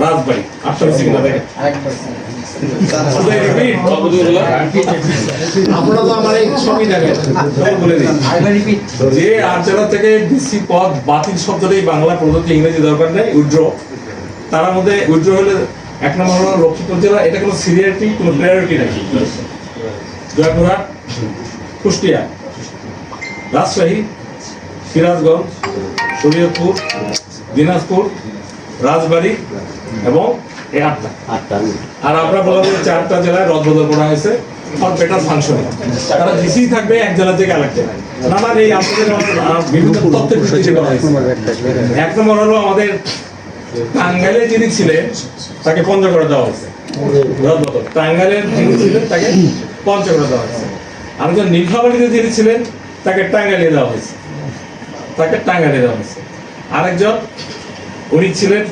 রাজবাড়ী আটটা ডিসি কিনা আপনারা তো আমার এই ছবি দেখেন তখন বলে দিই। যে আট থেকে ডিসি পদ বাতিল শব্দটাই বাংলা প্রদত্ত ইংরেজি দরকার নেই উইড্র তার মধ্যে উইড্র হলে এক নম্বর হলো লক্ষ্মীপুর জেলা এটা কোনো সিরিয়ারিটি কোনো প্রায়োরিটি নাকি জয়পুরহাট কুষ্টিয়া রাজশাহী সিরাজগঞ্জ শরীয়তপুর দিনাজপুর রাজবাড়ী এবং এই আটটা। আর আমরা যে চারটা জেলায় রদবদল করা হয়েছে ফর বেটার ফাংশনিং তারা ডিসি থাকবে এক জেলা থেকে আরেক জেলায়। নানান এই বিভিন্ন ভিত্তিতে করা হয়েছে এক নম্বর হলো আমাদের টাঙ্গাইলে যিনি ছিলেন তাকে পঞ্চগড়ে দেওয়া হয়েছে। রদবদল। টাঙ্গাইলের যিনি ছিলেন তাকে পঞ্চগড়ে দেওয়া হয়েছে। নীলফামারীতে যিনি ছিলেন তাকে টাঙ্গাইলে দেওয়া হয়েছে। তাকে টাঙ্গাইলে দেওয়া হয়েছে। আরেকজন উনি ছিলেন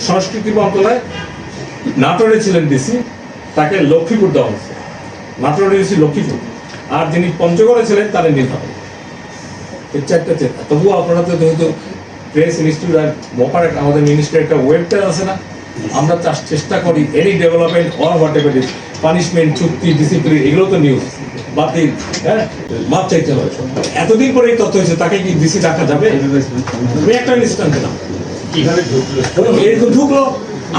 সংস্কৃতি মন্ত্রণালয়, নাটোরে ছিলেন ডিসি তাকে লক্ষ্মীপুর দেওয়া হয়েছে। নাটোরে ডিসি লক্ষ্মীপুর। আর যিনি পঞ্চগড়ে ছিলেন, তার নির্বাচন এই চারটা চেতা। তবুও আপনারা তো যেহেতু প্রেস ইনস্টিটিউট আর মোপার আমাদের মিনিস্ট্রির একটা ওয়েবসাইট আছে না, আমরা চাষ- চেষ্টা করি any development or whatever punishment চুক্তি ডিসিপ্লিন এগুলো তো নিউজ বাতিল হ্যাঁ? মাপ চাইতে হবে। এতদিন পরে এই তথ্য হয়েছে তাকে কি ডিসি রাখা যাবে? আমি একটা ইনস্ট্যান্ট দিলাম। এই তো ঢুকলো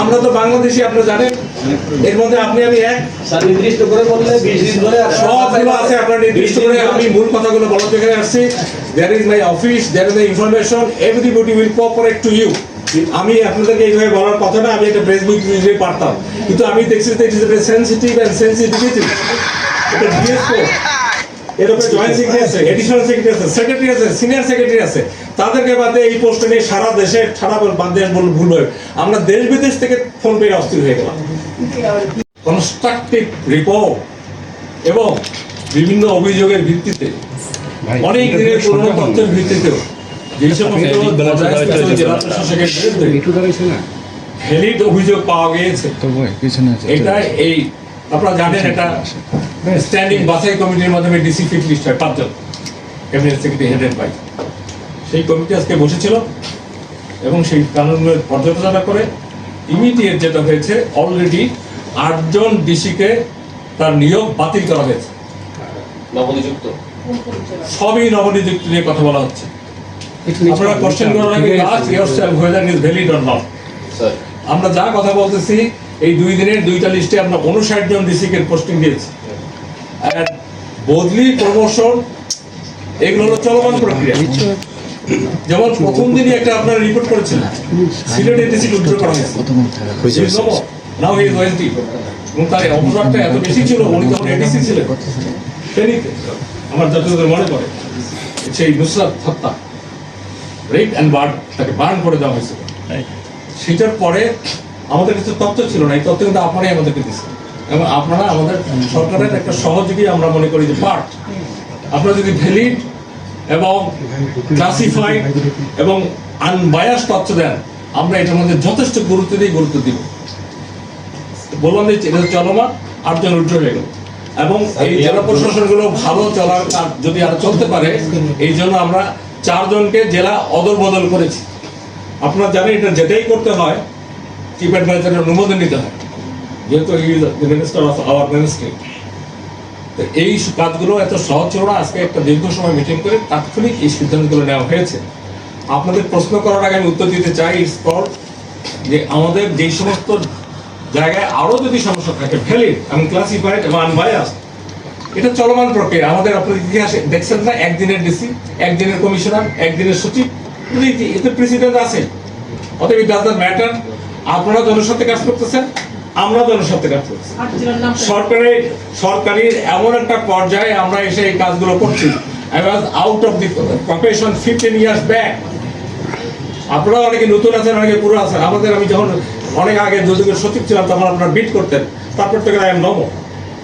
আমরা তো বাংলাদেশি আপনারা জানেন। এর মধ্যে আপনি আমি এক। নির্দিষ্ট করে বললে বিশ দিন ধরে সবগুলো আছে আপনার নির্দিষ্ট করে। আমি মূল কথাগুলো বলার জন্য আসছি there is my office there is my information everybody will cooperate to you আমি আপনাদেরকে এইভাবে বলার কথা না আমি একটা ফেসবুক দিতে পারতাম। কিন্তু আমি দেখছি যে it is sensitive and sensitivity এটা এর উপরে জয়েন্ট সেক্রেটারি আছে। এডিশনাল সেক্রেটারি আছে সেক্রেটারি আছে সিনিয়র সেক্রেটারি আছে। তাদেরকে বাদে এই পোস্টে নিয়ে সারা দেশে সারা বল ভুল হয়। আমরা দেশ বিদেশ থেকে ফোন পেয়ে অস্থির হয়ে গেলাম। কনস্ট্রাকটিভ রিপোর্ট এবং বিভিন্ন অভিযোগের ভিত্তিতে অনেক দিনের পুরনো তথ্যের ভিত্তিতেও। যে সমস্ত জেলা প্রশাসকের বিরুদ্ধে ভ্যালিড অভিযোগ পাওয়া গিয়েছে। এটা এই আপনারা জানেন এটা স্ট্যান্ডিং বাছাই কমিটির মাধ্যমে ডিসি ফিট লিস্ট হয় পাঁচজন। ক্যাবিনেট সেক্রেটারি হেডেড বাই সেই কমিটি আজকে বসেছিল এবং সেই কানুনের পর্যালোচনা করে ইমিডিয়েট যেটা হয়েছে অলরেডি আটজন ডিসিকে তার নিয়োগ বাতিল করা হয়েছে। নবনিযুক্ত। সবই নবনিযুক্ত নিয়ে কথা বলা হচ্ছে। আপনারা কোশ্চেন করার আগে yourself whether is valid or not আমরা যা কথা বলতেছি এই দুই দিনের দুইটা লিস্টে আমরা উনষাট জন ডিসিকে পোস্টিং দিয়েছি। আর বদলি প্রমোশন এগুলো হলো চলমান প্রক্রিয়া। যেমন প্রথম দিনই একটা আপনারা রিপোর্ট করেছিলেন। সিলেটের ডিসি উদ্ধার করা হয়েছে। নাও হি ইজ ওয়েন্টি এবং তার অপরাধটা এত বেশি ছিল উনি তখন এডিসি ছিলেন। ফেনীতে আমার যতদূর মনে পড়ে সেই নুসরাত হত্যা রেপ অ্যান্ড বার্ন তাকে বার্ন করে দেওয়া হয়েছিল সেটার পরে আমাদের কিছু তথ্য ছিল না এই তথ্য কিন্তু আপনারাই আমাদেরকে দিচ্ছেন এবং আপনারা আমাদের সরকারের একটা সহযোগী আমরা মনে করি যে পার্ট। আপনারা যদি ভ্যালিড এবং ক্লাসিফাইড এবং আনবায়াস তথ্য দেন আমরা এটার মধ্যে যথেষ্ট গুরুত্ব দিয়ে গুরুত্ব দিব। বললাম যে এটা চলমান আটজন উজ্জ্বল হয়ে গেল। এবং এই জেলা প্রশাসনগুলো ভালো চলার কাজ যদি আরও চলতে পারে এই জন্য আমরা চারজনকে জেলা অদল বদল করেছি। আপনারা জানেন এটা যেটাই করতে হয় চিফ অ্যাডভাইজারের অনুমোদন নিতে হয় যেহেতু মিনিস্টার অফ আওয়ার মিনিস্ট্রি তো এই কাজগুলো এত সহজ ছিল না, আজকে একটা দীর্ঘ সময় মিটিং করে তাৎক্ষণিক এই সিদ্ধান্তগুলো নেওয়া হয়েছে। আপনাদের প্রশ্ন করার আগে আমি উত্তর দিতে চাই স্পট যে আমাদের যেই সমস্ত জায়গায় আরও যদি সমস্যা থাকে ভ্যালিড এবং ক্লাসিফাইড এবং আনবায়াস এটা চলমান প্রক্রিয়া। আমাদের আপনার ইতিহাসে দেখছেন না, একদিনের ডিসি একদিনের কমিশনার, একদিনের সচিব। এতে- প্রেসিডেন্ট আছে অতএব ইট ডাজ নট ম্যাটার আপনারা জনস্বার্থে কাজ করতেছেন আমরা জনস্বার্থে কাজ করতেছি। সরকারের সরকারি এমন একটা পর্যায়ে আমরা এসে এই কাজগুলো করছি। I was out of the profession fifteen years back আপনারা অনেকে নতুন আছেন অনেকে পুরো আছেন। আমাদের আমি যখন অনেক আগে দুদকের সচিব ছিলাম তখন আপনারা বিট করতেন। তারপর থেকে আই এম নমো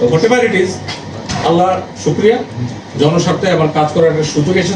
whatever it is Allah শুক্রিয়া। জনস্বার্থে আমার কাজ করার একটা সুযোগ এসেছে।